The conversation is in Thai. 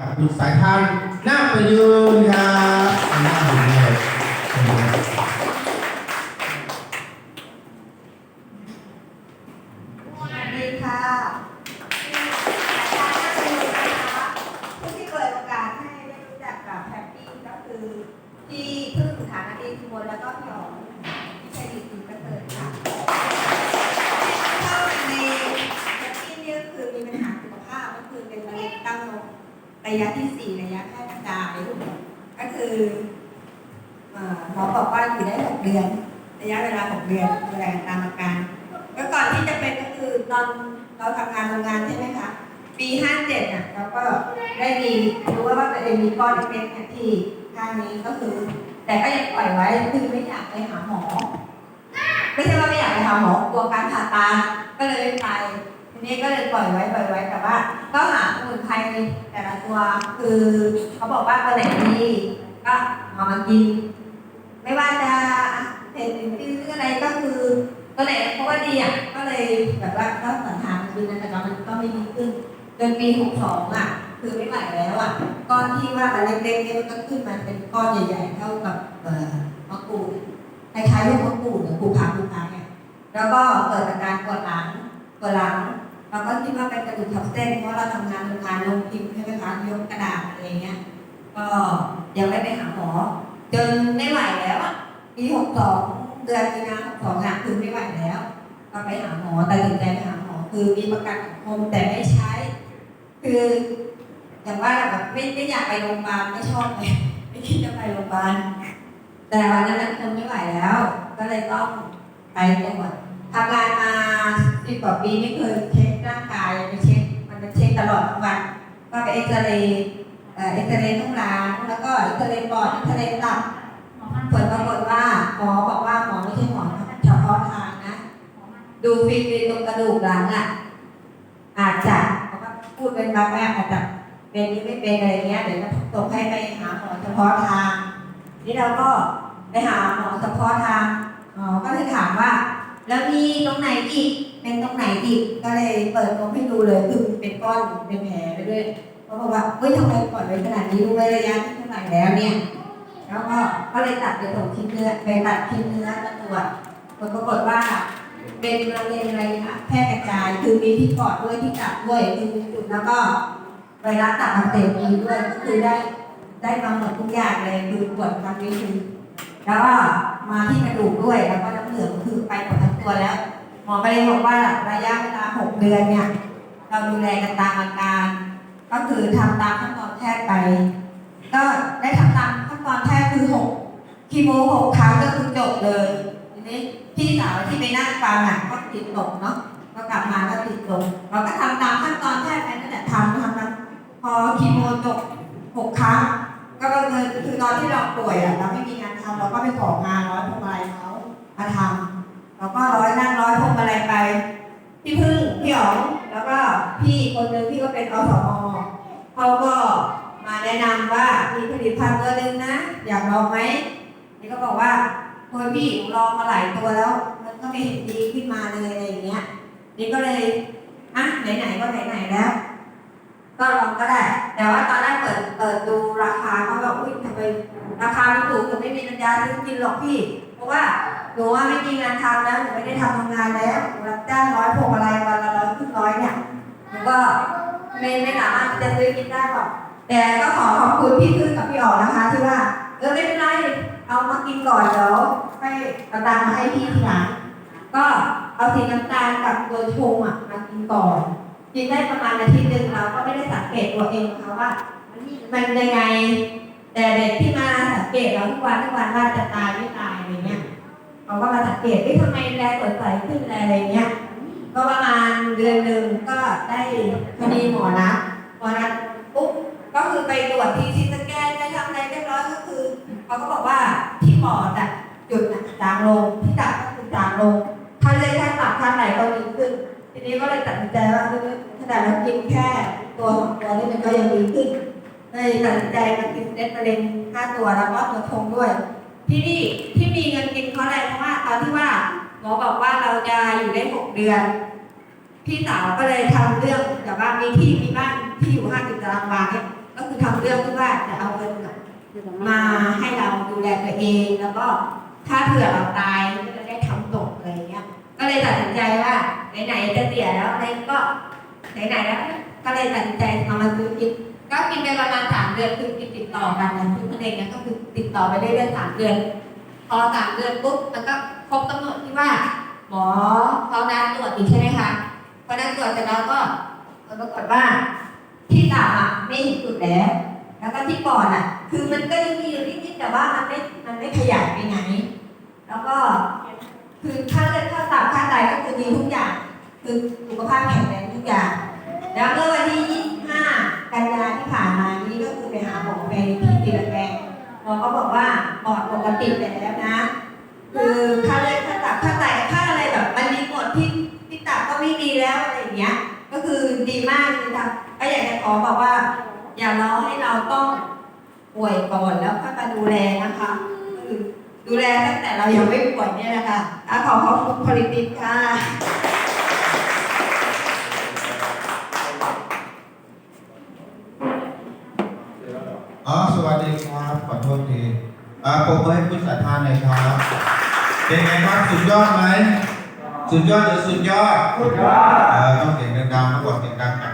กับคุณสายทานหน้าประยูนครับหน้าประยู ยะที่สี่ระยะแพร่กระจาย ก็คือหมอบอกว่าอยู่ได้หกเดือน ระยะเวลาหกเดือนดูแลตามอาการแล้วก่อนที่จะเป็นก็คือตอนเราทำงานโรงงานใช่ไหมคะปีห้าเจ็ดน่ะเราก็ได้มีรู้ว่าว่าตัวเองมีก้อนเล็กๆเนี่ยที่ข้างนี้ก็คือ แต่ก็ยังปล่อยไว้คือไม่อยากไปหาหมอไม่ใช่ว่าไม่อยากไปหาหมอกลัวการผ่าตัดก็เลยไม่ไป ทีนี้ก็เลยปล่อยไว้ปล่อยไว้แต่ว่า ก็หาสมุนไพรแต่ละตัว คือเขาบอกว่าตัวไหนดีก็เอามากิน ไม่ว่าจะเผ็ดหรือออะไรก็คือก็เลยเพราะว่าดีอะก็เลยแบบว่าก็สันทานคืนนั้นแต่ก็มันก็ไม่ดีขึ้นจนปีหกสองอะ คือไม่ไหวแล้วอะก้อนที่ว่ามันเล็กๆเนี่ยมันก็ขึ้นมาเป็นก้อนใหญ่ๆเท่ากับเอ่อมะกรูดคล้ายๆลูกมะกรูดหรือภูผาภูผาเนี่ยแล้วก็เกิดอาการปวดหลังปวดหลัง เราก็คิดว่าเป็นกระดูกทับเส้นเพราะเราทำงานโรงงานลงพิมพ์ใช่ไหมคะยกกระดาษอะไรเงี้ย ก็ยังไม่ไปหาหมอจนไม่ไหวแล้วอะปีหกสองเดือนมีนาหกสองอะคือไม่ไหวแล้ว ก็ไปหาหมอแตัดสินใจไปหาหมอคือมีประกันสังคมแต่ไม่ใช้ คืออย่างว่าแบบไม่ไม่อยากไปโรงพยาบาลไม่ชอบเลยไม่คิดจะไปโรงพยาบาลแต่วันนั้นทนไม่ไหวแล้ว ก็เลยต้องไปตรวจ ทำงานมาสิบกว่าปีไม่เคยเช็คร่างกายไปเช็คมันจะเช็คตลอดทั้งวันก็ไปเอ็กซเรย์เอ่อเอ็กซเรย์ทุกร้านแล้วก็เอ็กซเรย์ปอดเอ็กซเรย์ตับผลปรากฏว่าหมอบอกว่าหมอไม่ใช่หมอเฉพาะทางนะ ดูฟิล์มตรงกระดูกหลังอะอาจจะเขาก็พูดเป็นบางแบบอาจจะเป็นหรือไม่เป็นอะไรเงี้ยเดี๋ยวจะส่งให้ไปหาหมอเฉพาะทาง นี่เราก็ไปหาหมอเฉพาะทางหมอก็เลยถามว่า แล้วมีตรงไหนอีก เป็นตรงไหนอีก ก็เลยเปิดนมให้ดูเลยคือเป็นก้อนเป็นแผลไปด้วยเขาบอกว่าเฮ้ยทำไมปล่อยไว้ขนาดนี้รู้ไหมระยะที่เท่าไหร่แล้วเนี่ย แล้วก็ก็เลยตัดไปส่งชิ้นเนื้อไปตัดชิ้นเนื้อมาตรวจผลปรากฏว่าเป็นมะเร็งอะไรคะแพร่กระจายคือมีที่ปอดด้วยที่ตับด้วยคือมีจุดแล้วก็ไวรัสตับอักเสบมีด้วยก็คือได้ได้มาหมดทุกอย่างเลยคือปวดครั้งนี้คือแล้วก็มาที่กระดูกด้วยแล้วก็น้ำเหลืองคือไปหมดทั้ง ตัวแล้ว หมอก็เลยบอกว่าระยะเวลาหกเดือนเนี่ย เราดูแลกันตามอาการ ก็คือทำตามขั้นตอนแพทย์ไป ก็ได้ทำตามขั้นตอนแพทย์คือหกคีโมหกครั้งก็คือจบเลยทีนี้พี่สาวที่ไปนั่งฟังอะก็ติดตกเนาะก็กลับมาก็ติดตกเราก็ทำตามขั้นตอนแพทย์ไปนั่นแหละทำทำทำพอคีโมจบหกครั้งก็เลยคือตอนที่เราป่วยอะเราไม่มีงานทำเราก็ไปของานร้อยพวงมาลัยเขามาทำ เราก็ร้อยนั่งร้อยพวงมาลัยไป พี่พึ่งพี่อ๋องแล้วก็พี่คนหนึ่งที่ก็เป็นอสมเขาก็มาแนะนำว่ามีผลิตภัณฑ์ตัวหนึงนะ อยากลองไหมนี่ก็บอกว่าโอ้ยพี่ลองมาหลายตัวแล้ว มันก็ไม่เห็นดีขึ้นมาเลยอะไรอย่างเงี้ย นี่ก็เลยอะไหนๆก็ไหนๆแล้ว ก็ลองก็ได้ แต่ว่าตอนแรกเปิดเปิดดูราคาเขาบอกอุ้ยทำไมราคามันถูกหนูไม่มีปัญญาซื้อกินหรอกพี่ ว่าหนูว่าไม่มีงานทำแล้วหนูไม่ได้ทำทำงานแล้วหนูรับจ้างร้อยพวงอะไรวันละร้อยครึ่งร้อยเนี่ยหนูก็ไม่ไม่สามารถที่จะซื้อกินได้หรอกแต่ก็ขอขอบคุณพี่พึ่งกับพี่อ๋อนะคะ ที่ว่าเออไม่เป็นไรเอามากินก่อนเดี๋ยวให้เอาตังค์มาให้พี่ทีหลังก็เอาสีน้ำตาลกับตัวชงอะมากินก่อนกินได้ประมาณอาทิตย์หนึ่งเราก็ไม่ได้สังเกตตัวเองนะคะว่ามันยังไง แต่เด็กที่มาสังเกตเราทุกวันทุกวันว่าจะตายไม่ตายอะไรเงี้ยเขาก็มาสังเกตว่าทำไมแลสดใสขึ้นแลอะไรเงี้ยก็ประมาณเดือนหนึ่งก็ได้พอดีหมอนะหมอนัดปุ๊บก็คือไปตรวจทีซีสแกนไปทำอะไรเรียบร้อยก็คือเขาก็บอกว่าที่ปอดอะจุดน่ะจางลงที่ตับก็คือจางลงท่านเลยท่านตับท่านไหนก็ดีขึ้น ทีนี้ก็เลยตัดสินใจว่าขนาดเรากินแค่ตัวสองตัวนี่มันก็ยังดีขึ้น เลยตัดสินใจมากินเน็ตมะเร็งห้าตัวแล้วก็ตัวชงด้วย ที่นี่ที่มีเงินกินเพราะอะไรเพราะว่าตอนที่ว่าหมอบอกว่าเราจะอยู่ได้หกเดือน พี่สาวก็เลยทำเรื่องแบบว่ามีที่มีบ้านที่อยู่ห้าสิบตารางวาเนี่ยก็คือทำเรื่องที่ว่าจะเอาเงินมาให้เราดูแลตัวเองแล้วก็ถ้าเผื่อเราตายก็จะได้ทำตกอะไรเงี้ย ก็เลยตัดสินใจว่าไหนๆจะเสียแล้วอะไรก็ไหนๆแล้ว ก็เลยตัดสินใจเอามาซื้อกิน ก็กินไปประมาณสามเดือนคือกินติดต่อกันนะคือมะเร็งเนี่ยก็คือติดต่อไปเรื่อยๆสามเดือน พอสามเดือนปุ๊บมันก็ครบกำหนดที่ว่า หมอเขานัดตรวจอีกใช่ไหมคะพอนัดตรวจเสร็จแล้วก็ผลปรากฏว่าที่ตับอะไม่เห็นสุดแล้วแล้วก็ที่ปอดอะ คือมันก็ยังมีอยู่นิดๆแต่ว่ามันไม่มันไม่ขยายไปไหน แล้วก็คือค่าเลือดค่าตับค่าไตก็คือดีทุกอย่าง คือสุขภาพแข็งแรงทุกอย่าง แล้วเมื่อวันที่ กันยาที่ผ่านมานี้ก็คือไปหาหมอไปที่ตีละแกงหมอก็บอกว่าปอดปกติไปแล้วนะ คือค่าเลือดค่าตับค่าไตค่าอะไรแบบมันดีหมดที่ที่ตับก็ไม่ดีแล้วอะไรอย่างเงี้ย ก็คือดีมากเลยค่ะก็อยากจะขอบอกว่า อย่ารอให้เราต้องป่วยก่อนแล้วค่อยมาดูแลนะคะคือดูแลตั้งแต่เรายังไม่ป่วยเนี่ยนะคะอะขอขอบคุณผลิติค่ะ อ๋อสวัสดีครับขอโทษทีอ่าผมให้คุณสายทานหน่อยครับ เป็นไงครับสุดยอดไหมสุดยอดหรือสุดยอดสุดยอดเออต้องเสียงดังๆมากกว่าเสียงดังจาก